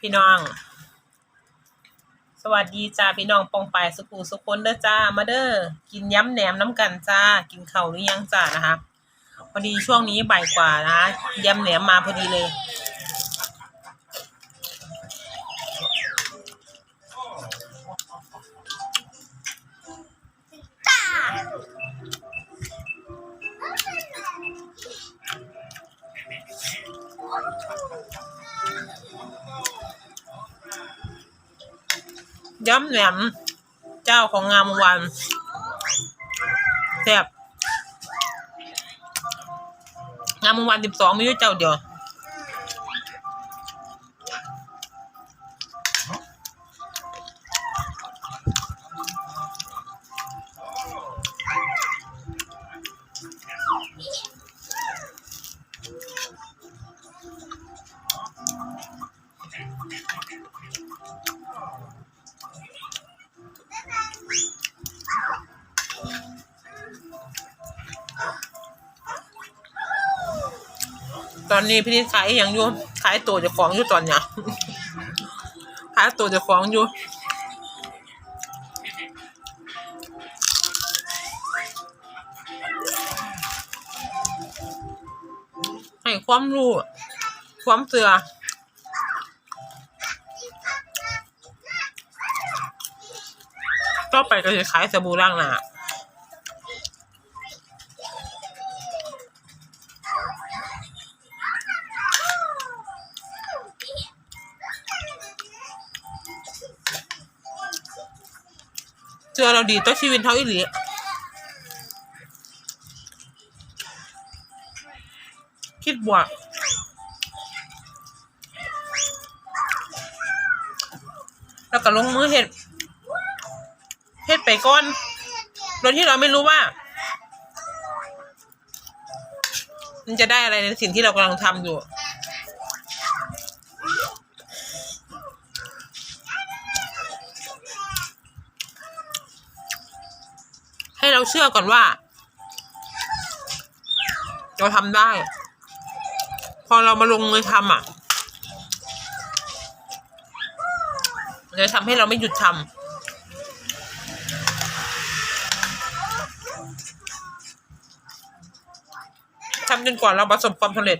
พี่น้อง สวัสดีจ้าพี่น้องปองปสุขุสุคนเด้อจ้ามาเด้อกินย้ำแหนมน้ำกันจ้ากินเข่าหรือยังจ้านะคะพอดีช่วงนี้บ่ายกว่านะย้ำแหนมมาพอดีเลย ย้ำแหนมเจ้าของงามวันแซ่บงามวันสิบสองมีอยู่เจ้าเดียว ตอนนี้พี่นิดขายอย่างอยู่ขายตัวจะของอยู่ตอนเนี้ยขายตัวจะของอยู่ให้ความรู้ความเสือก็ไปก็จะขายสบู่ล้างหน้า เจอเราดีต่อชีวิตเท่าอีหลีคิดบวกแล้วก็ลงมือเห็ดเห็ดไปก่อนโดยที่เราไม่รู้ว่า มันจะได้อะไรในสิ่งที่เรากำลังทำอยู่ ให้เราเชื่อก่อนว่า เราทำได้ พอเรามาลงมือทำอะจะทำให้เราไม่หยุดทำทำจนกว่าเราประสบความสำเร็จ